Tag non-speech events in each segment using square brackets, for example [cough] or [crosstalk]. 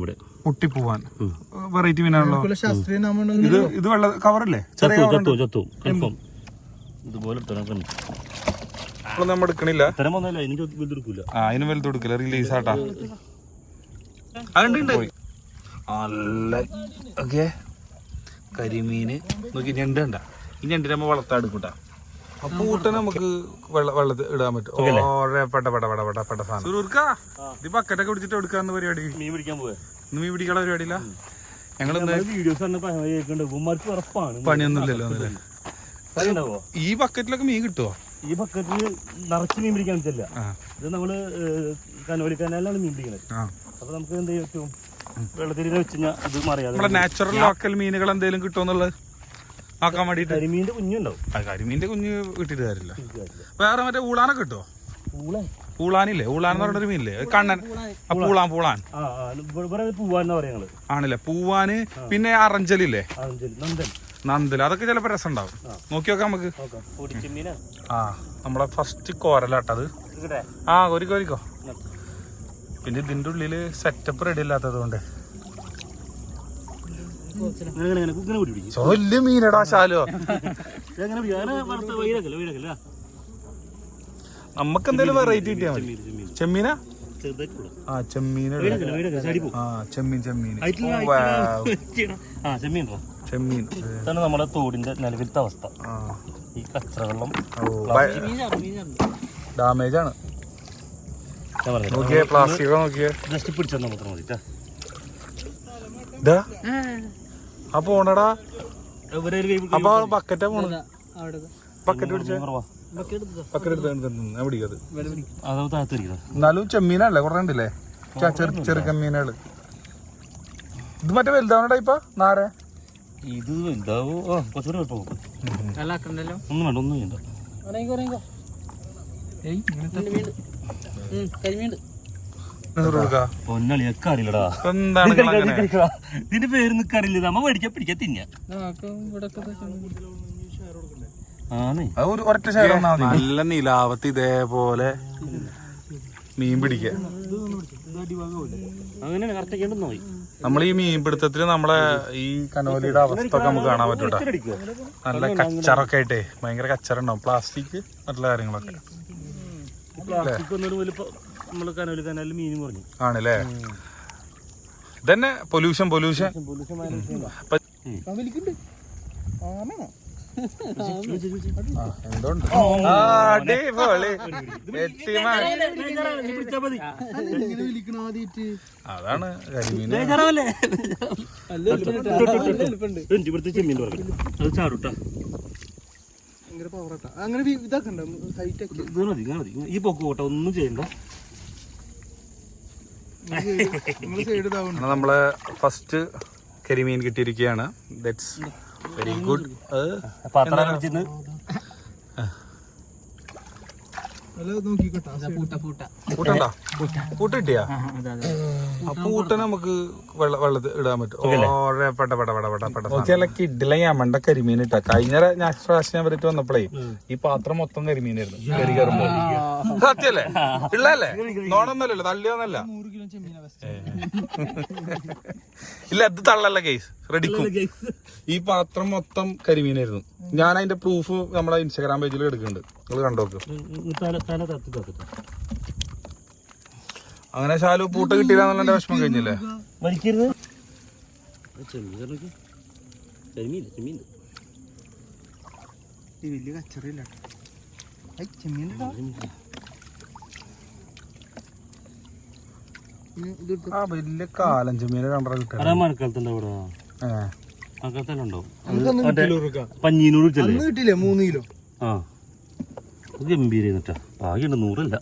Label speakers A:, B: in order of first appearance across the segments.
A: ഇവിടെ
B: മുട്ടിപ്പൂവാൻ. വെറൈറ്റി മീനാണല്ലോ. ഇത് ഇത് വെള്ള കവറല്ലേ? ചെറിയ
A: ചത്തു
B: കവറുണ്ട്.
A: ചത്തു ചത്തു. കൺഫേം ഇതുപോലെ
B: നമ്മൾ എടുക്കണില്ല.
A: എനിക്ക് വലുതെടുക്കൂല
B: ആ അതിന് വലുത് കൊടുക്കില്ല റിലീസ് ആട്ടാ. അതുണ്ട് നല്ല ഓക്കെ. കരിമീന് നോക്കി ഞണ്ട് കണ്ട. ഈ ഞണ്ടിനെ നമ്മൾ വളർത്താടുക്കൂട്ടാ അപ്പൊ ഊട്ടനെ നമുക്ക് വെള്ള വെള്ളത്തിൽ ഇടാൻ പറ്റും. ഓരോ പെട്ട പെട്ട പെട്ട പെട്ട പെട്ട സാധനം. സുരൂർക്കാ ഇത് ബക്കറ്റൊക്കെ പിടിച്ചിട്ട് എടുക്കാന്ന് പരിപാടി.
A: മീൻ പിടിക്കാൻ പോവാ.
B: ഇന്ന് മീൻ പിടിക്കാനുള്ള പരിപാടിയില്ല? ഞങ്ങൾ പണിയൊന്നുമില്ലല്ലോ ഈ ബക്കറ്റിലൊക്കെ മീൻ കിട്ടുമോ
A: ഈ ബക്കറ്റിൽ നിറച്ച് മീൻ പിടിക്കാൻ പറ്റില്ല. ഇത് നമ്മൾ കനോലി കനാലിലാണ് മീൻ പിടിക്കുന്നത് അപ്പൊ നമുക്ക് എന്ത് ചെയ്യാൻ പറ്റും? വെള്ളത്തിൽ വെച്ച് കഴിഞ്ഞാൽ ഇത് മറിയാതെ
B: നാച്ചുറൽ ലോക്കൽ മീനുകൾ എന്തെങ്കിലും കിട്ടുമെന്നുള്ളത് ആക്കാൻ വേണ്ടിട്ട്
A: കരിമീന്റെ കുഞ്ഞുണ്ടാവും.
B: ആ കരിമീന്റെ കുഞ്ഞ് കിട്ടിയിട്ട് കാര്യമില്ല. വേറെ മറ്റേ ഊളാനൊക്കെ കിട്ടുമോ ഊളാൻ. എന്ന് പറഞ്ഞൊരു മീനില്ലേ? കണ്ണൻ. പൂളാൻ പൂളാൻ. ആണല്ലേ? പൂവാന് പിന്നെ അറഞ്ചലില്ലേ? നന്ദൽ അതൊക്കെ ചിലപ്പോ രസം ഉണ്ടാവും നോക്കി നോക്കാം നമുക്ക്. ആ നമ്മളെ ഫസ്റ്റ് കോരലാട്ടത് ആ കോരിക്കോ കോരിക്കോ. പിന്നെ ഇതിന്റെ ഉള്ളിൽ സെറ്റപ്പ് റെഡി അല്ലാത്തത് കൊണ്ട് വലിയ മീനടാ ശാലോ. നമുക്ക് എന്തെങ്കിലും വെറൈറ്റി കിട്ടിയാ മതി. ചെമ്മീനാ? ആ ചെമ്മീൻ ആ ചെമ്മീൻ ചെമ്മീൻ.
A: ചെമ്മീൻ
B: ചെമ്മീൻ.
A: ഇതാണ് നമ്മുടെ തോടിന്റെ നിലവിലത്തെ അവസ്ഥ.
B: ആ.
A: ഈ കച്ചറവെള്ളം
B: ഡാമേജ് ആണ് നോക്കിയേ പ്ലാസ്റ്റിക് നോക്കിയേ.
A: ജസ്റ്റ് പിടിച്ചാൽ മാത്രം മതി
B: ആ പോണടാ
A: ഇവരെ ഒരു കൈ-
B: അപ്പൊ ബക്കറ്റാ പോണത്. ബക്കറ്റ് പിടിച്ച. ബക്കറ്റ് എടുത്ത് പിടിക്കത് എന്നാലും ചെമ്മീനല്ലേ? കുറെ ഉണ്ടല്ലേ? ചെറു ചെറുക്കൻ മീനുകൾ ഇത് മറ്റേ വലുതാവണ ടൈപ്പാ നാരെ?
A: ഇത് കുറച്ചുകൂടെ കുഴപ്പം ഒന്നും വേണ്ട ഒന്നും വേണ്ട
B: കൊടുക്കാ
A: പൊന്നളി അറിയില്ലടാ. ഇതിന്റെ പേര് നിക്കറിയില്ല നമ്മ മേടിക്കാൻ പിടിക്കാൻ തിന്നാ.
B: നല്ല നിലാവത്ത് ഇതേപോലെ മീൻ പിടിക്കുക നമ്മൾ ഈ മീൻ പിടുത്തത്തിൽ നമ്മളെ ഈ കനോലിയുടെ അവസ്ഥ ഒക്കെ നമുക്ക് കാണാൻ പറ്റൂട്ടാ. നല്ല കച്ചറൊക്കെ ആയിട്ടേ ഭയങ്കര കച്ചറുണ്ടാവും. പ്ലാസ്റ്റിക് മറ്റുള്ള കാര്യങ്ങളൊക്കെ.
A: നമ്മൾ കനോലി കനാലിൽ മീൻ കുറഞ്ഞു.
B: ആണല്ലേ? ഇതന്നെ പൊല്യൂഷൻ പൊല്യൂഷൻ. അതാണ് കരിമീൻ.
A: ഇവിടുത്തെ ചെമ്മീൻ പറഞ്ഞു അത് ചാടുട്ടാ.
C: അങ്ങനെ ഇതാക്കണ്ട ഹൈറ്റ്
A: ഈ പൊക്കോട്ടെ ഒന്നും ചെയ്യണ്ട.
B: നമ്മൾ ഫസ്റ്റ് കരിമീൻ കിട്ടിയിരിക്കുകയാണ്. ദാറ്റ്സ് വെരി ഗുഡ്
A: പാത്രം വെച്ചിന്ന്
C: അല്ല നോക്കിക്കോട്ടെ
B: കൂട്ടണ്ട കൂട്ട് കിട്ടിയാ? ആ നമുക്ക് വെള്ളത്തിൽ ഇടാൻ പറ്റും. പെട്ട പെട്ട പെട്ട പെട്ട പെട്ട ഞമ്മണ്ട കരിമീൻ ഇട്ട. കഴിഞ്ഞ ഞാൻ പ്രാവശ്യം ഞാൻ വരട്ട് വന്നപ്പോഴേ ഈ പാത്രം മൊത്തം കരിമീനായിരുന്നു. കരി കയറുമ്പോ സത്യല്ലേ? ഉള്ളല്ലേ നോണൊന്നല്ലല്ലോ തള്ളിയൊന്നല്ല [laughs] ഇല്ല അത് തള്ളല്ല കേസ് റെഡിക്കും ഈ പാത്രം മൊത്തം കരിമീനായിരുന്നു. ഞാൻ അതിന്റെ പ്രൂഫ് നമ്മളെ ഇൻസ്റ്റാഗ്രാം പേജിൽ എടുക്കുന്നുണ്ട്. നിങ്ങൾ കണ്ടോക്ക് അങ്ങനെ ശാലു പൂട്ട് കിട്ടിയില്ല വിഷമം കഴിഞ്ഞില്ലേ?
A: മരിക്കരുത് ചെമ്മീൻ കറിക്ക് ചെമ്മീൻ ചെമ്മീൻ
C: ഈ വലിയ കച്ചറിയില്ല. ചെമ്മീൻ
B: ആ വലിയ കാലം ചെമ്മീനെ കണ്ടാ കിട്ടുക
A: അതാ മഴക്കാലത്തുണ്ടോ ഇവിടെ?
B: ഏഹ്
A: മഴക്കാലത്തെല്ലാം ഉണ്ടാവും
C: നമുക്കൊന്നും കിട്ടില്ല ഉറുക്ക.
A: പഞ്ഞീനൂറ് വെച്ചല്ലേ
C: അന്ന് കിട്ടില്ലേ മൂന്ന് കിലോ?
A: ആ. അത് ഗംഭീര എന്നിട്ടാ ഭാഗ്യമുണ്ട് നൂറല്ല.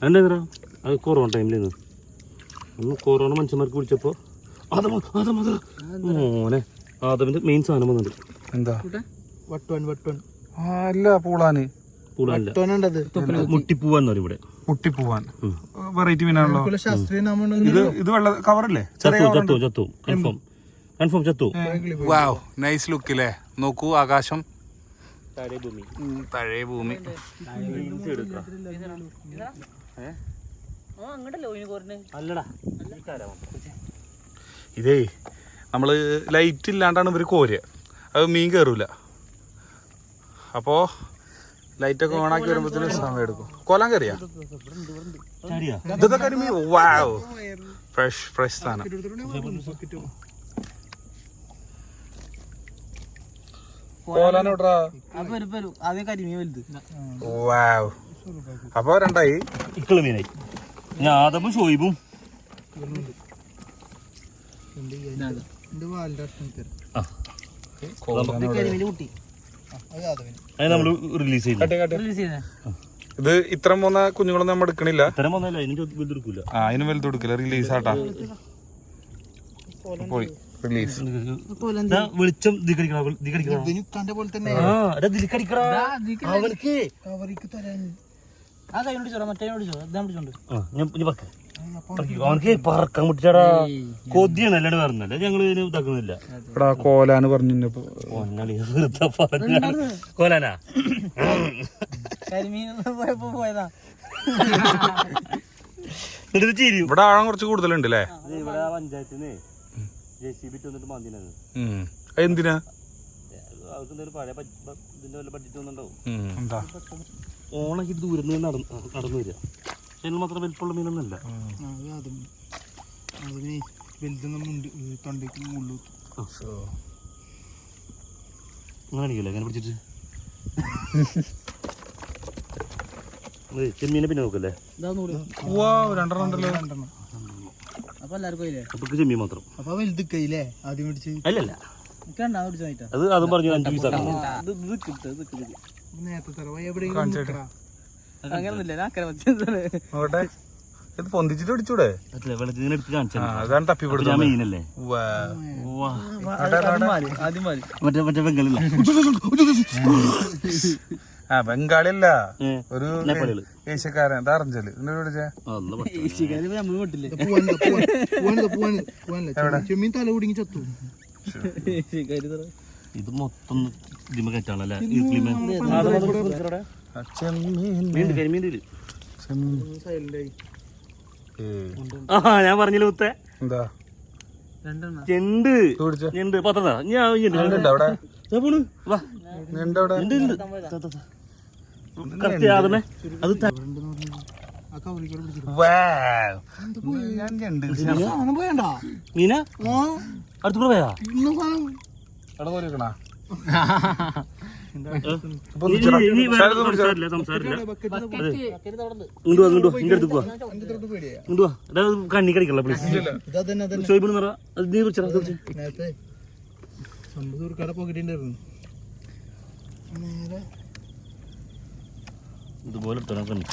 A: അതിന്റെ എന്താ അത് കൊറോണ ടൈമിലേന്ന് കൊറോണ മനുഷ്യന്മാർക്ക് വിളിച്ചപ്പോ മോനെ ആദവിന്റെ മെയിൻ സാധനം വന്നിട്ടുണ്ട്.
B: എന്താ?
C: വട്ടുവൻ വട്ടുവൻ.
B: ആ അല്ല പൂളാന്.
A: ഇവിടെ
B: മുട്ടിപ്പൂവാൻ. വെറൈറ്റി മീനാണല്ലോ. ഇത് ഇത് വെള്ള കവറല്ലേ?
A: ചത്തു ചത്തു ചത്തു. കൺഫേം. കൺഫേം ചത്തു.
B: വാവ് നൈസ് ലുക്ക് അല്ലേ നോക്കൂ ആകാശം. തഴയ ഭൂമി.
A: അല്ലടാ.
B: ഇതേ നമ്മൾ ലൈറ്റ് ഇല്ലാണ്ടാണ് ഇവർ കോരുക. അത് മീൻ കയറൂല അപ്പോ ലൈറ്റൊക്കെ ഓണാക്കി വരുമ്പോഴത്തേനും സമയം എടുക്കും. കൊലം
A: കറിയാ
B: ഇതൊക്കെ വാവ് ഫ്രഷ് ഫ്രഷ് സാധനം. കോലാനോടാ
C: ആദ്യം കരിമീൻ വലുത്.
B: വാവ് അപ്പൊ രണ്ടായി.
A: ഇക്കൾ മീനായി. ഞാൻ ആദമും ഷോയിബും.
C: കുട്ടി. അത്
A: നമ്മൾ റിലീസ് ചെയ്യില്ല
B: ഇത് ഇത്ര മൂന്ന കുഞ്ഞുങ്ങളൊന്നും നമ്മൾ എടുക്കണില്ല?
A: ഇത്തരം എനിക്ക്
B: ആ അതിന് വലുത് എടുക്കില്ല റിലീസ് ആട്ടാ. പോയി. റിലീസ്
A: ദാ വെളിച്ചം ദിക്കടിക്കണ ദിക്കടിക്കണ
C: ഇതിന് തന്റെ പോലെ തന്നെ.
A: ആ ആ ഞാൻ പറക്ക അവനക്ക് പറക്കാൻ മുട്ടിച്ചാടാ കൊതിയാണ് അല്ലാണ്ട് പറഞ്ഞല്ലേ ഞങ്ങൾ ഇതിന് ഇതാക്കുന്നില്ല.
B: എടാ കോലാന്ന്
A: പറഞ്ഞു കോലാനാ?
B: ഇവിടെ ആഴം കുറച്ച് കൂടുതലുണ്ട് അല്ലേ
A: ഇവിടെ പഞ്ചായത്തിന്ന് ജെ സി ബി വന്നിട്ട് മാന്തിനത്
B: എന്തിനാ?
A: അവർക്ക് എന്തെങ്കിലും പഴയ ബഡ്ജ- ബ- ബഡ്ജറ്റ് ഒന്നുണ്ടാവും
B: ഉം. എന്താ?
A: ഓണാക്കി ദൂരം നടന്നു വരിക. അതിന് മാത്രം വലിപ്പമുള്ള മീനൊന്നുമില്ല.
C: അത് യാദവന് അതിന് വലുതൊന്നും മുണ്ട് തൊണ്ടയ്ക്ക് മുള്ളു
A: അങ്ങനെ അടിക്കില്ല അങ്ങനെ പിടിച്ചിട്ട്? ചെമ്മീനെ പിന്നെ നോക്കല്ലേ?
B: രണ്ടെണ്ണം
D: അപ്പൊ എല്ലാവർക്കും
A: അപ്പൊ ചെമ്മീൻ മാത്രം.
C: അപ്പൊ വലുത് കയ്യില്ലേ ആദ്യം പിടിച്ച്.
A: അല്ലല്ല. അത് അതും പറഞ്ഞു അഞ്ചു പീസ് ആക്കണം.
D: ഇത് ഇത് കിട്ടും ഇത് കിട്ടും.
C: നേരത്തെ തറവ. എവിടെയെങ്കിലും
B: കാണിച്ചേട്ടെ.
C: നിക്കടാ.
D: അങ്ങനൊന്നുമില്ല
B: ഇത് പൊന്തിച്ചിട്ട്
A: വെള്ളത്തിൽ എടുത്ത്
B: ആ
D: തപ്പി മാറി
A: മറ്റേ മറ്റേ
B: ആ ബംഗാളിയല്ല. ഒരു. ഏഷ്യക്കാരൻ. എന്താ
D: അറിഞ്ചൽ
C: ഇത്
A: മൊത്തം ഇതിമ കയറ്റാണല്ലേ? ഞാൻ പറഞ്ഞില്ല മുത്തേ
B: എന്താ?
A: ചെണ്ട് ഞാൻ അത് മീന?
C: ആ.
A: അടുത്ത് പോയാ? [laughs] കണ്ണി കടിക്കല്ല പ്ലീസ് നിറ നീ ഇതുപോലെ എടുത്തോ കണ്ണി.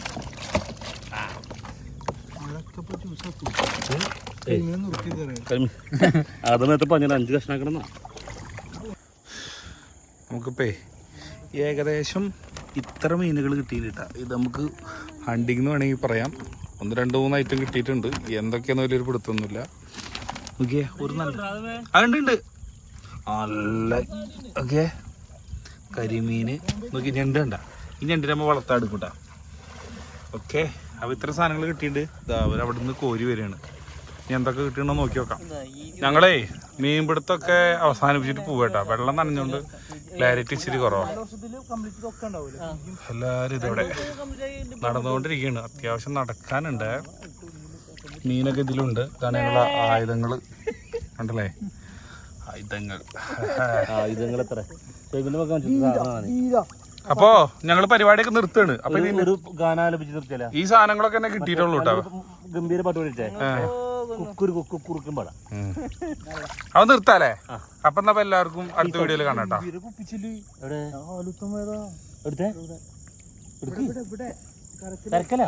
A: പറഞ്ഞ അഞ്ച് കഷ്ണാക്കണം
B: നമുക്കിപ്പേ ഏകദേശം ഇത്ര മീനുകൾ കിട്ടിയിട്ടാ. ഇത് നമുക്ക് ഹണ്ടിങ് എന്ന് വേണമെങ്കിൽ പറയാം. ഒന്ന് രണ്ട് മൂന്ന് ഐറ്റം കിട്ടിയിട്ടുണ്ട്. എന്തൊക്കെയാന്ന് വലിയൊരു പിടുത്തൊന്നുമില്ല. ഓക്കെ ഒരു നല്ല അതുണ്ട് ഉണ്ട് നല്ല ഓക്കെ. കരിമീന്. നോക്കി ഞണ്ട് കണ്ട ഈ ഞണ്ടിനെ നമ്മൾ വളർത്താൻ എടുക്കൂട്ടാ. ഓക്കെ അപ്പോൾ ഇത്ര സാധനങ്ങൾ കിട്ടിയിട്ടുണ്ട്. അവർ അവിടെ നിന്ന് കോരി വരികയാണ്. ഇനി എന്തൊക്കെ കിട്ടണോ നോക്കി നോക്കാം. ഞങ്ങളേ മീൻപിടുത്തൊക്കെ അവസാനിപ്പിച്ചിട്ട് പോവേട്ടാ വെള്ളം നനഞ്ഞോണ്ട് ക്ലാരിറ്റി ഇച്ചിരി കുറവാണ് എല്ലാരും ഇതോടെ നടന്നുകൊണ്ടിരിക്കുകയാണ്. അത്യാവശ്യം നടക്കാനുണ്ട്. മീനൊക്കെ ഇതിലുണ്ട്. ഇതാണ് ഞങ്ങളെ ആയുധങ്ങൾ ഉണ്ടല്ലേ ആയുധങ്ങൾ.
A: ആയുധങ്ങൾ എത്ര?
B: അപ്പോ ഞങ്ങൾ പരിപാടിയൊക്കെ നിർത്തുകയാണ് അപ്പൊ ഈ സാധനങ്ങളൊക്കെ എന്നെ കിട്ടിയിട്ടുള്ളൂ കേട്ടോ
A: ഗംഭീര പാട്ട് പഠിച്ചേ കുറുക്കും പാടാ
B: അവൻ അപ്പൊ നിർത്താലേ? അപ്പൊ എന്നാ എല്ലാവർക്കും അടുത്ത വീഡിയോയിൽ
A: കാണാട്ടോ എടുത്തേ. കരക്കലാ?